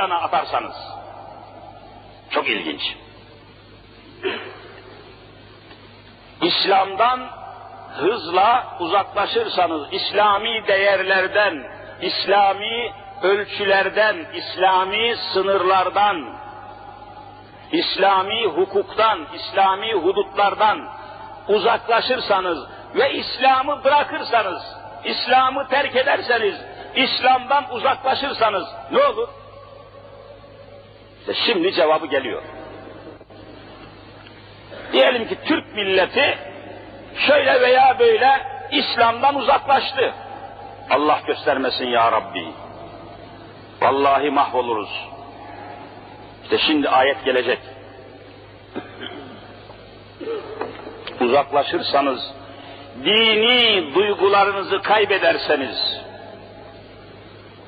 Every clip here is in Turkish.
plana atarsanız. Çok ilginç. İslam'dan hızla uzaklaşırsanız, İslami değerlerden, İslami ölçülerden, İslami sınırlardan, İslami hukuktan, İslami hudutlardan uzaklaşırsanız ve İslam'ı bırakırsanız, İslam'ı terk ederseniz, İslam'dan uzaklaşırsanız ne olur? İşte şimdi cevabı geliyor. Diyelim ki Türk milleti şöyle veya böyle İslam'dan uzaklaştı. Allah göstermesin ya Rabbi. Vallahi mahvoluruz. İşte şimdi ayet gelecek. Uzaklaşırsanız, dini duygularınızı kaybederseniz,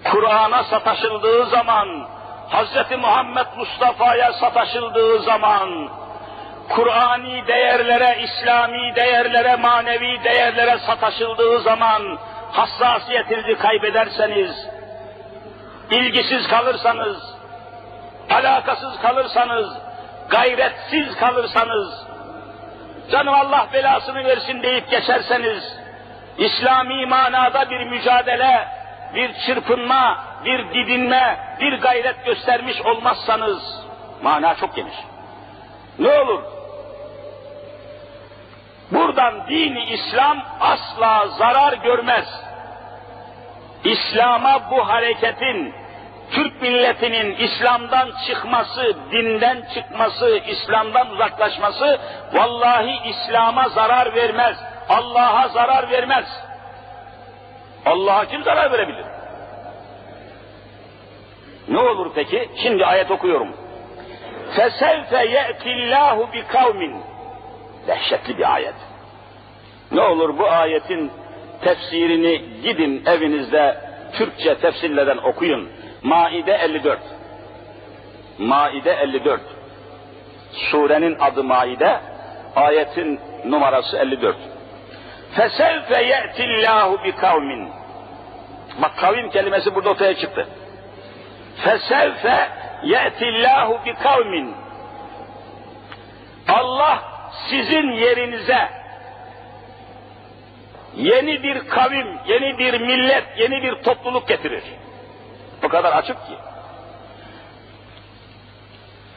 Kur'an'a sataşıldığı zaman, Hz. Muhammed Mustafa'ya sataşıldığı zaman, Kur'ani değerlere, İslami değerlere, manevi değerlere sataşıldığı zaman, hassasiyetinizi kaybederseniz, ilgisiz kalırsanız, alakasız kalırsanız, gayretsiz kalırsanız, canım Allah belasını versin deyip geçerseniz, İslami manada bir mücadele, bir çırpınma, bir didinme, bir gayret göstermiş olmazsanız, mana çok geniş. Ne olur? Buradan dini İslam asla zarar görmez. İslam'a bu hareketin, Türk milletinin İslam'dan çıkması, dinden çıkması, İslam'dan uzaklaşması vallahi İslam'a zarar vermez. Allah'a zarar vermez. Allah'a kim zarar verebilir? Ne olur peki? Şimdi ayet okuyorum. Fesevfe ye'tillahu bi kavmin. Dehşetli bir ayet. Ne olur bu ayetin tefsirini gidin evinizde Türkçe tefsirleden okuyun. Maide 54. Maide 54. Surenin adı Maide, ayetin numarası 54. Fesevfe ye'tillahu bi kavmin. Bak kavim kelimesi burada ortaya çıktı. Fesevfe ye'tillahu bi kavmin. Allah sizin yerinize yeni bir kavim, yeni bir millet, yeni bir topluluk getirir. Bu kadar açık ki.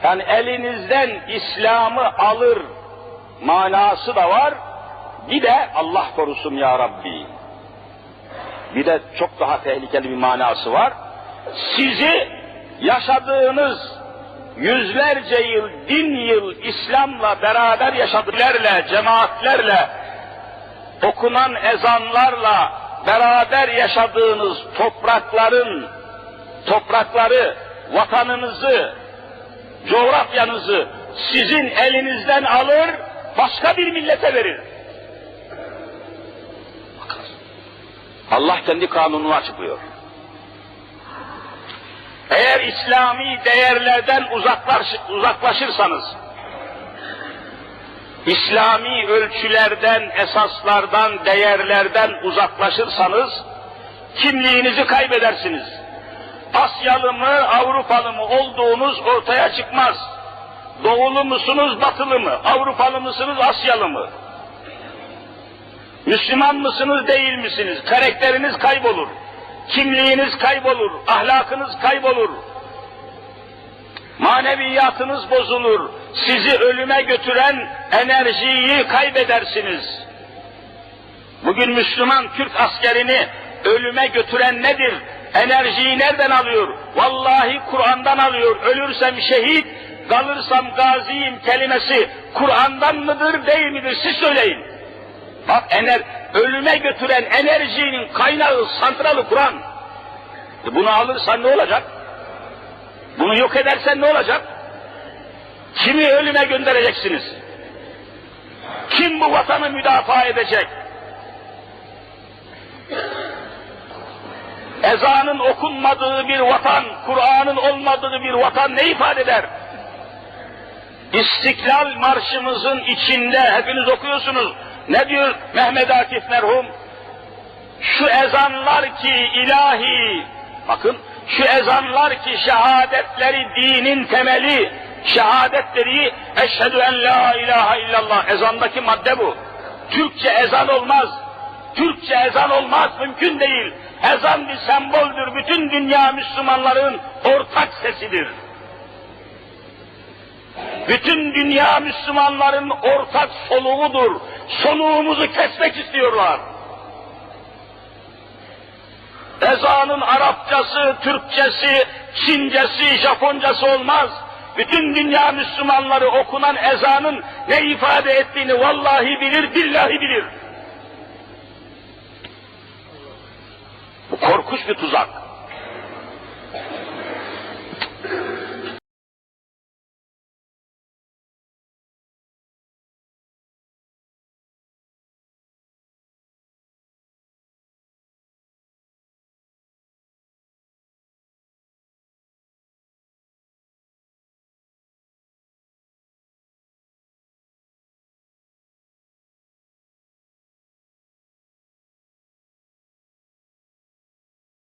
Yani elinizden İslam'ı alır manası da var. Bir de Allah korusun ya Rabbi. Bir de çok daha tehlikeli bir manası var. Sizi yaşadığınız yüzlerce yıl, bin yıl İslam'la beraber yaşadıklarla, cemaatlerle, okunan ezanlarla beraber yaşadığınız toprakların, toprakları, vatanınızı, coğrafyanızı sizin elinizden alır, başka bir millete verir. Allah kendi kanununu açıklıyor. Eğer İslami değerlerden uzaklaş, uzaklaşırsanız, İslami ölçülerden, esaslardan, değerlerden uzaklaşırsanız, kimliğinizi kaybedersiniz. Asyalı mı, Avrupalı mı olduğunuz ortaya çıkmaz. Doğulu musunuz, batılı mı? Avrupalı mısınız, Asyalı mı? Müslüman mısınız, değil misiniz? Karakteriniz kaybolur. Kimliğiniz kaybolur, ahlakınız kaybolur. Maneviyatınız bozulur. Sizi ölüme götüren enerjiyi kaybedersiniz. Bugün Müslüman Türk askerini ölüme götüren nedir? Enerjiyi nereden alıyor? Vallahi Kur'an'dan alıyor. Ölürsem şehit, kalırsam gaziyim kelimesi Kur'an'dan mıdır değil midir? Siz söyleyin. Bak ener, ölüme götüren enerjinin kaynağı, santralı Kur'an. E bunu alırsan ne olacak? Bunu yok edersen ne olacak? Kimi ölüme göndereceksiniz? Kim bu vatanı müdafaa edecek? Ezanın okunmadığı bir vatan, Kur'an'ın olmadığı bir vatan ne ifade eder? İstiklal marşımızın içinde hepiniz okuyorsunuz. Ne diyor Mehmet Akif merhum? Şu ezanlar ki ilahi, bakın Şu ezanlar ki şehadetleri dinin temeli, şehadet dediği eşhedü en la ilahe illallah ezandaki madde bu. Türkçe ezan olmaz. Türkçe ezan olmaz, mümkün değil. Ezan bir semboldür, bütün dünya Müslümanların ortak sesidir. Bütün dünya Müslümanların ortak soluğudur. Soluğumuzu kesmek istiyorlar. Ezanın Arapçası, Türkçesi, Çincesi, Japoncası olmaz. Bütün dünya Müslümanları okunan ezanın ne ifade ettiğini vallahi bilir, billahi bilir. Bu korkunç bir tuzak.